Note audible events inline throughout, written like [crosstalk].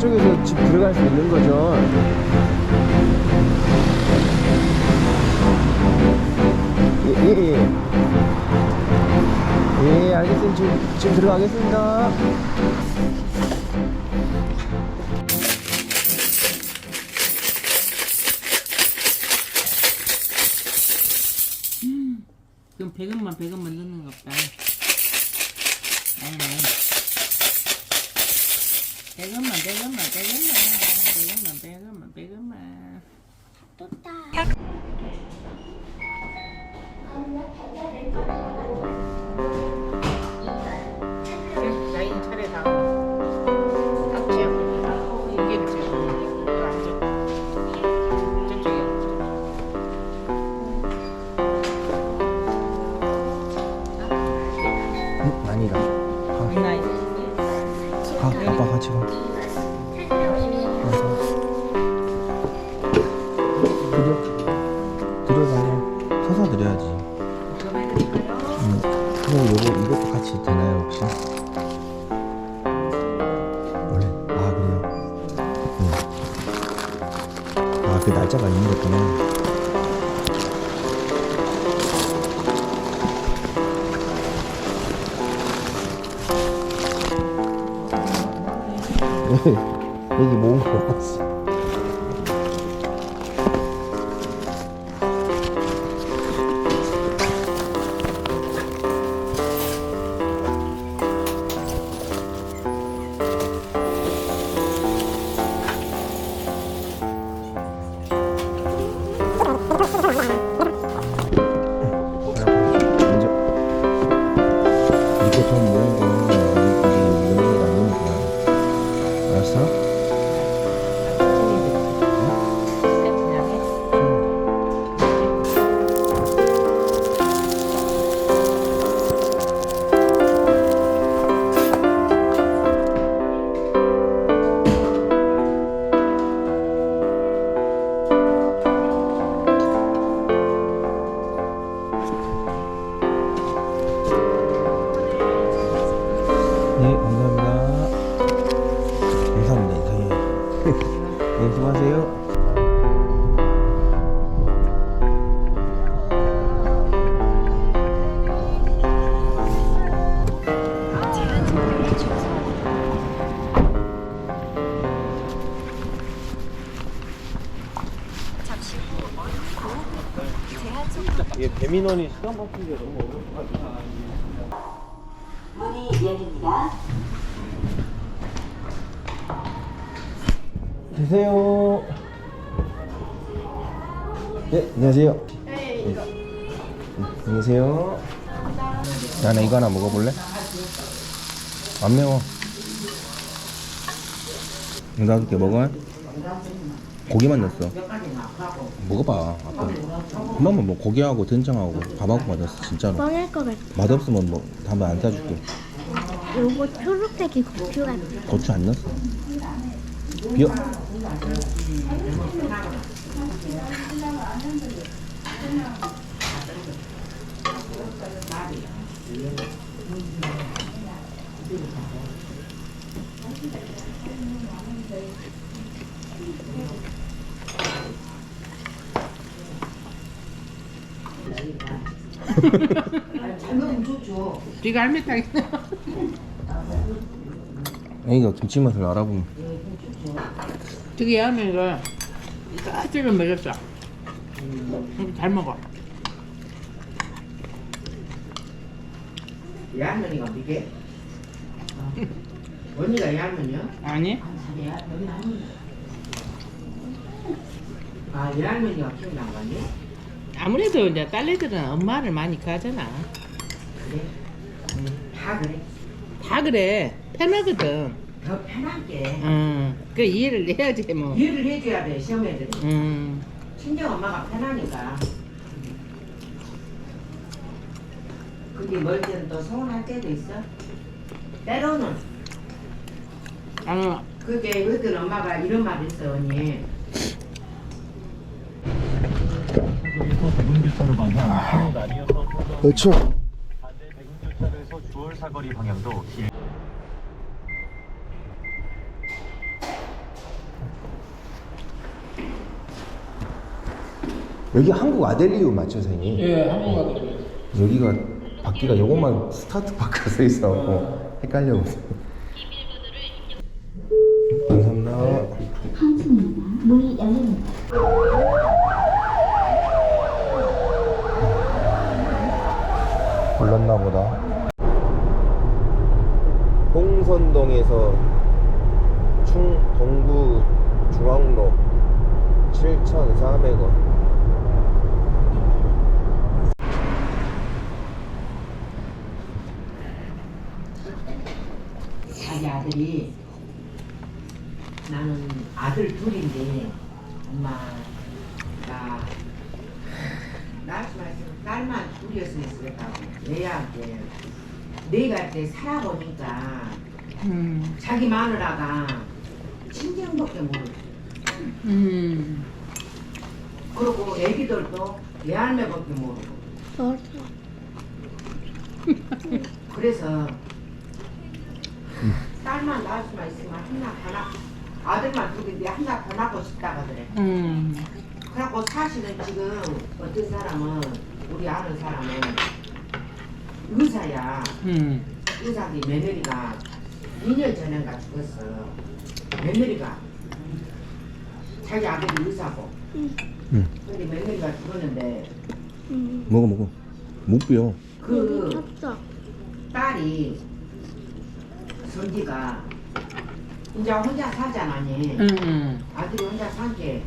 그 도로가 쪽에서 집 들어갈 수 있는 거죠? 예, 예, 예. 예, 알겠습니다. 지금, 지금 들어가겠습니다. 그럼 100원만 100원만 넣는 것 같다. [laughs] 여기 모은 거 같았어. 아 배민원이 시간 맞춘 게 너무 어려워가지고. 문이 열립니다. 드세요. 네, 안녕하세요. 네, 이거. 안녕하세요. 야, 나 이거 하나 먹어볼래? 안 매워. 이거 이렇게 먹어? 고기만 넣었어. 먹어봐. 아빠. 그만만 뭐 고기하고 된장하고 밥하고 넣었어 진짜로. 뻔할 것 같아. 맛없으면 뭐 다음에 안 사줄게. 요거 초록색이 고추 같아. 고추 안 넣었어. 비어. 네가 할매탕이 애기가 김치 맛을 알아보면 저기 하면 이거 까지를 먹였어. 이거 잘 먹어. 이 할머니가 이게 언니가 이 할머니요? 아니? 아이 할머니가 키우는 거니? 아무래도 이제 딸내들은 엄마를 많이 가잖아. 그래? 다 그래 다 그래. 편하거든. 더 편하게 응. 그 이해를 해야지 뭐. 이해를 해줘야 돼 시험애들이 응. 친정 엄마가 편하니까 근데 멀 때는 또 서운할 때도 있어 때로는 아니 그게 어떤 엄마가 이런 말 했어 언니 그렇죠. 반대 대군교차로에서 주얼 사거리 방향도 길 여기 한국 아델리우 맞죠, 선생님? 예, 한국 아들이 여기가 바퀴가 요것만 스타트 바퀴가 써 있어갖고 헷갈려. 감사합니다. 한층입니다. 문이 열립니다. 불렀나 보다. 홍선동에서 충 동구 중앙로 7,400원. 자기 아들이 나는 아들 둘인데 엄마 나 딸만 둘이었으면 그랬다고 내한테 내가 이렇게 살아보니까 음. 자기 마누라가 친정밖에 모르고 음. 그리고 애기들도 외할매밖에 모르고. 그래서 딸만 낳을 수만 있으면 하나 더 낳, 아들만 둘인데 하나 더 낳고 싶다가 그래. 음. 그래갖고 사실은 지금 어떤 사람은 우리 아는 사람은 의사야. 음. 의사인데 며느리가 2년 전인가 죽었어. 며느리가 자기 아들이 의사고. 응. 응. 근데 며느리가 죽었는데 음. 먹어 먹어. 못 비워. 그 여기 탔어. 딸이 선지가 이제 혼자 살잖아니. 음. 음. 아들이 혼자 산게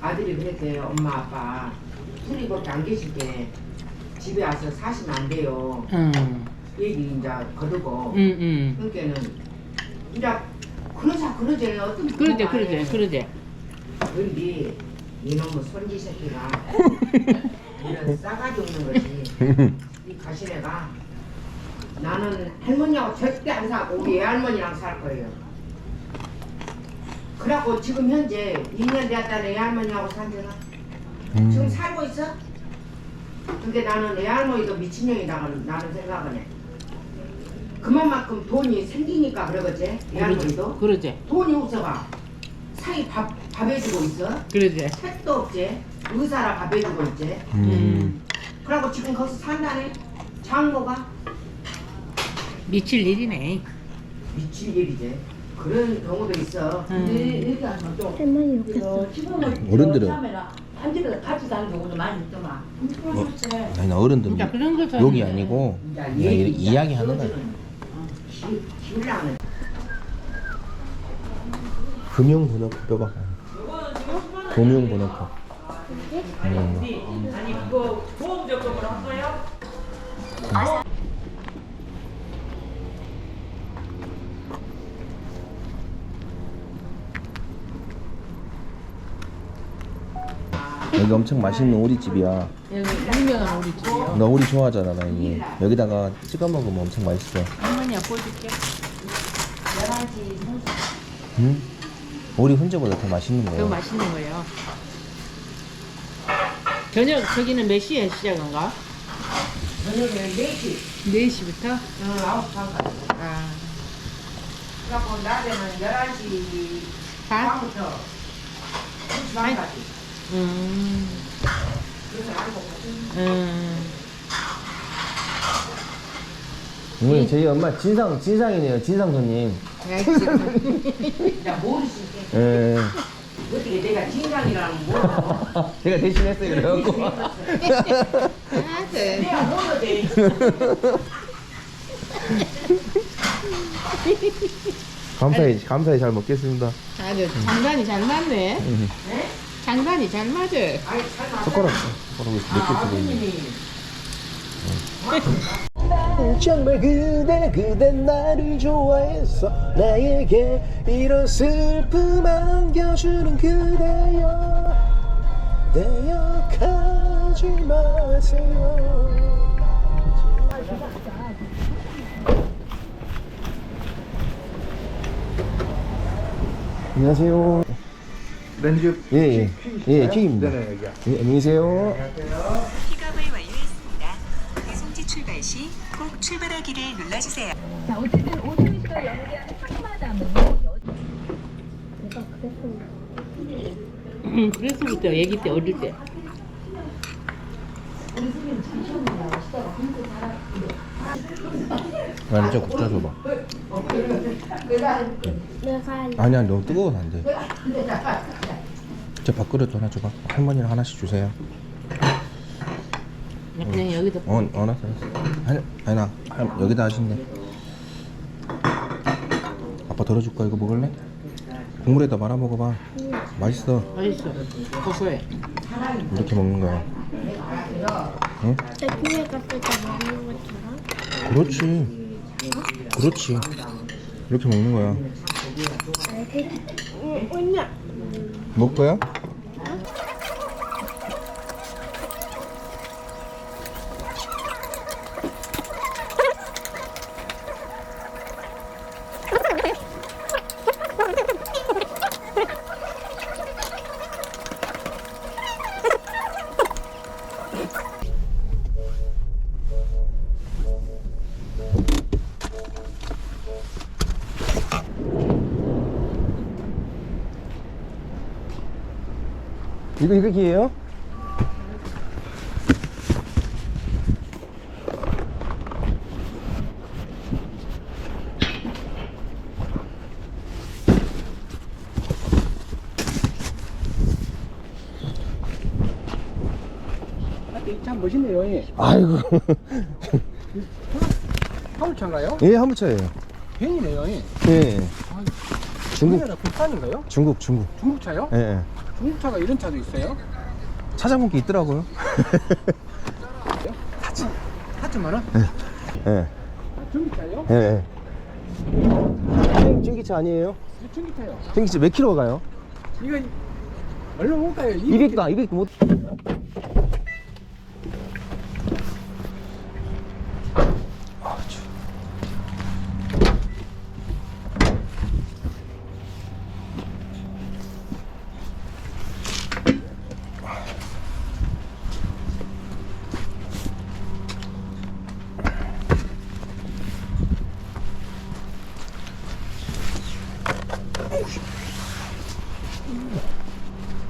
아들이 그랬대요 엄마 아빠 둘이밖에 안 계실 때 집에 와서 사시면 안 돼요 음. 얘기 이제 거두고 음. 음. 그러니까는 이제 그러자 그러지 어떤 그러지, 그러지, 해. 그러지. 근데 이놈의 손지 새끼가 [laughs] 이런 싸가지 없는 거지 이 가시네가 나는 할머니하고 절대 안 살고 우리 애할머니랑 살 거예요. 그래갖고 지금 현재 2년 되었다 내 애할머니하고 지금 음. 살고 있어? 근데 나는 애할머니도 미친년이다 나는 생각은 해. 그만큼 돈이 생기니까 그러겠지 애할머니도 그러지. 돈이 없어가 사이 밥, 밥 해주고 있어 그러지. 책도 없지 의사라 밥 해주고 있지 음. 그러고 지금 거기서 산다네 장모가 미칠 일이네. 미칠 일이지 그런 경우도 있어 음. 할머니 여기 탔어. 어른들은 한 집에서 같이 사는 경우도 많이 있더만. 뭐, 아니 나 어른들 진짜 그런 거 욕이 아니고 그냥 이- 이야기하는 거야. 기울라는 금융번호표 뼈봐. 금융번호표. 음. 아니 그거 보험 적금을 한 거야? 여기 엄청 맛있는 오리집이야. 여기 유명한 우리 집이요. 나 오리 좋아하잖아, 나 이. 여기다가 찍어 먹으면 엄청 맛있어. 할머니야 보여줄게. 응? 오리 혼자보다 더 맛있는 더 거야. 맛있는 거예요. 저녁 저기는 몇 시에 시작인가? 저녁에 4시 4시부터? 어, 9시 반까지 아, 그래갖고 낮에는 11시 반? 반부터 2시 반까지 음, 그래서 음. 오늘 저희 엄마 진상, 진상이네요, 진상 손님. 야, 지금. 이제 모르시니까 예. 어떻게 내가 걸 모르고 제가 대신했어요, 그래갖고. 아, 네. 내가 모르지 감사히, 감사히 잘 먹겠습니다. 아주 장단이 잘 맞네. 음. 네? 장단이 잘 맞아. 아이 잘 맞아 숟가락, 숟가락이 아, 몇개 쓰고 있네. 아버님이 [laughs] 정말 그대 그대 나를 좋아해서 나에게 이런 슬픔 안겨주는 그대여. 내역하지 마세요. 안녕하세요. 렌즈 예 예. 예, 튀김입니다. 네. 예, 안녕히 계세요. 픽업을 완료 출발하기를 눌러주세요. 응, 그랬을부터 애기 때 어릴 때. 나 진짜 국자 줘봐. 내가 아니야 너무 뜨거워서 안 돼. 저 밥그릇 하나 줘봐. 할머니랑 하나씩 주세요. 그냥 여기다. 어, 어, 알았어, 알았어. 아니, 아니, 나, 할- 여기다 하신대. 아빠 덜어줄까? 이거 먹을래? 국물에다 말아 먹어봐. 맛있어. 맛있어. 고소해. 이렇게 먹는 거야. 응? 애플 갔을 때 먹는 것처럼 그렇지. 그렇지. 이렇게 먹는 거야. 응, 언니야 먹을 거야? 이거 이거 기예요? 참 멋있네요. 예. 아이고. [laughs] 화물차인가요? 예, 화물차예요. 벤이네요. 예. 예. 중국, 우리나라 국산인가요? 중국, 중국. 중국차요? 예, 예. 중국차가 이런 차도 있어요? 찾아본 게 있더라고요. 타치. 타치만 원? 예, 아, 중국차요? 예, 예. 선생님, 전기차 아니에요? 이거 중국차요. 전기차 몇 킬로 가요? 이거 얼마 못 가요? 200가, 200 못. 아, 추.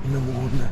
이거 무거운데.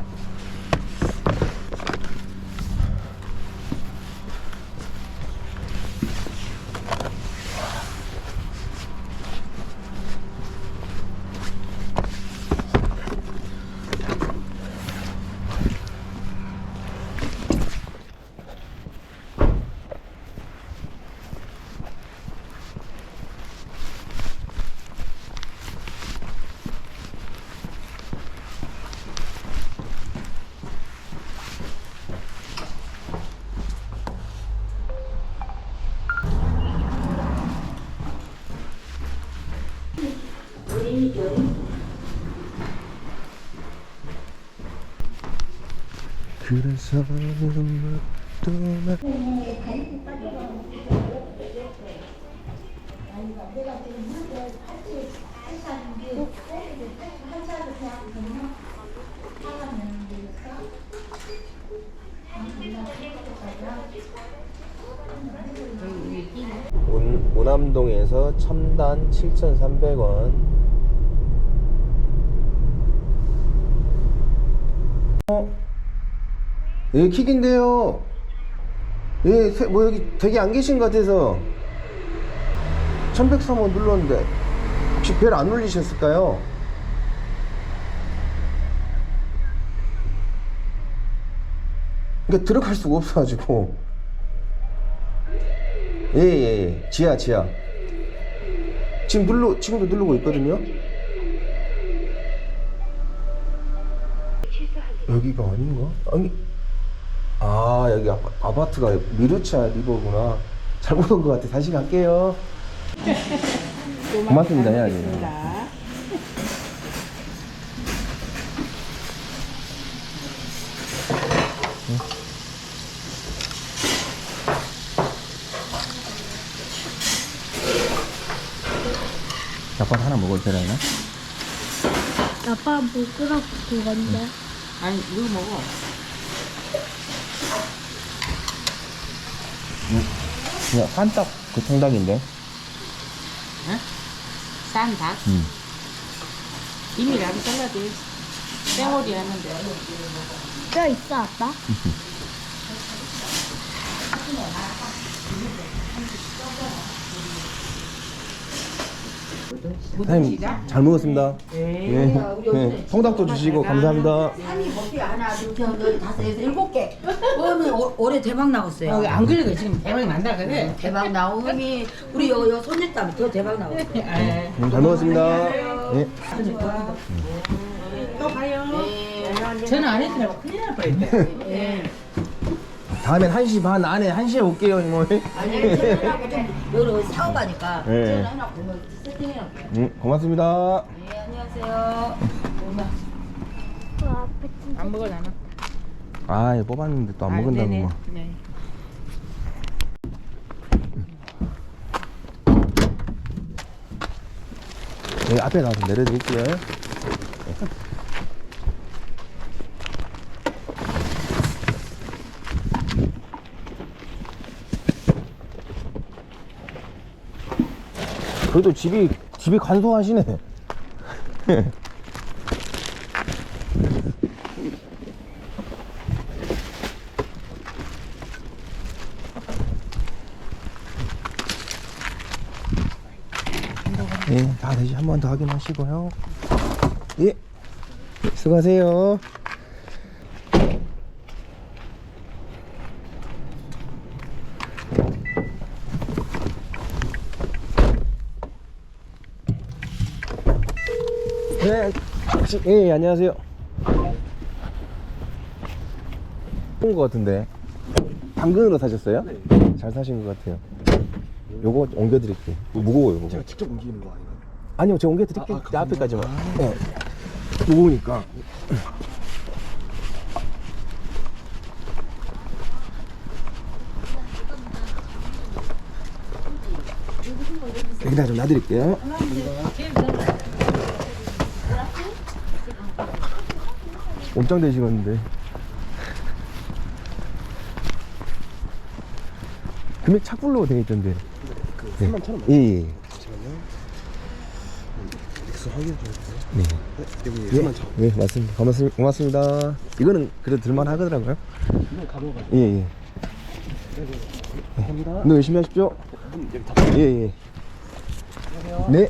그래서 음악도 나 운, 운암동에서 첨단 7,300원 어? 예, 킥인데요. 예, 세- 뭐 여기 되게 안 계신 것 같아서 1103원 눌렀는데 혹시 벨 안 울리셨을까요? 그러니까 들어갈 수가 없어가지고 예예예 예, 지하 지하 지금 눌러 지금도 누르고 있거든요. 여기가 아닌가? 아니 아 여기 아파, 아파트가 미르차 리버구나. 잘못 온 것 같아. 다시 갈게요. [laughs] 고맙습니다 해야지 응? 아빠 하나 먹어도 되나? 아빠 먹으라고 준 건데 아니, 이거 먹어. 응. 그냥 한딱 그 통닭인데. 싼 닭. 음. 이미 라비 샐러드 땡오리 하는데. 뼈 있어 아빠? 사장님 잘 먹었습니다. 네. 네. 통닭도 주시고 감사합니다. 한이 먹기 하나 둘 셋 넷 다섯 여섯 일곱 개. 그거는 오- 올해 대박 나왔어요. 어, 안 그래도 지금 대박이 난다 그래. 대박 나오니 우리 요, 요 손녀딸 더 대박 나왔어요. 예. 음, 잘 먹었습니다. 네. 또 봐요. 저는 안 했더라고 큰일 날 뻔했대. 다음엔 1시 반 안에 1시에 올게요, 이모. 아니 전화하고 좀 여기 사업하니까 네. 전화해놓고 뭐 세팅해놓을게요. 음, 고맙습니다. 네 안녕하세요. 안 먹어 나는. 아, 뽑았는데 또안 먹는다고. 네네. 뭐. 네. 여기 앞에 나와서 내려드릴게요. 그래도 집이 집이 간소하시네. [laughs] 예, 다 다시 한 번 더 확인하시고요. 예, 수고하세요. 네, 예, 예, 안녕하세요. 좋은 것 같은데. 당근으로 사셨어요? 네. 잘 사신 것 같아요. 요거 옮겨드릴게요. 무거워요, 요거. 제가 직접 옮기는 거 아니에요? 아니요, 제가 옮겨 드릴게요. 아, 아, 내 앞에까지만. 네. 무거우니까. 여기다 좀 놔드릴게요. 엄청 되시겠는데. 금액 착불로 되어 있던데. 그 네. 3만 천 원. 예, 예. 확인 좀 해주세요. 네. 네, 여기 예, 3만 천 원. 예, 맞습니다. 고맙습니다. 고맙습니다. 이거는 그래도 들만 하더라고요. 이건 가보가. 예, 예. 감사합니다. 오늘 열심히 하십시오. 여기 다 예, 예. 네.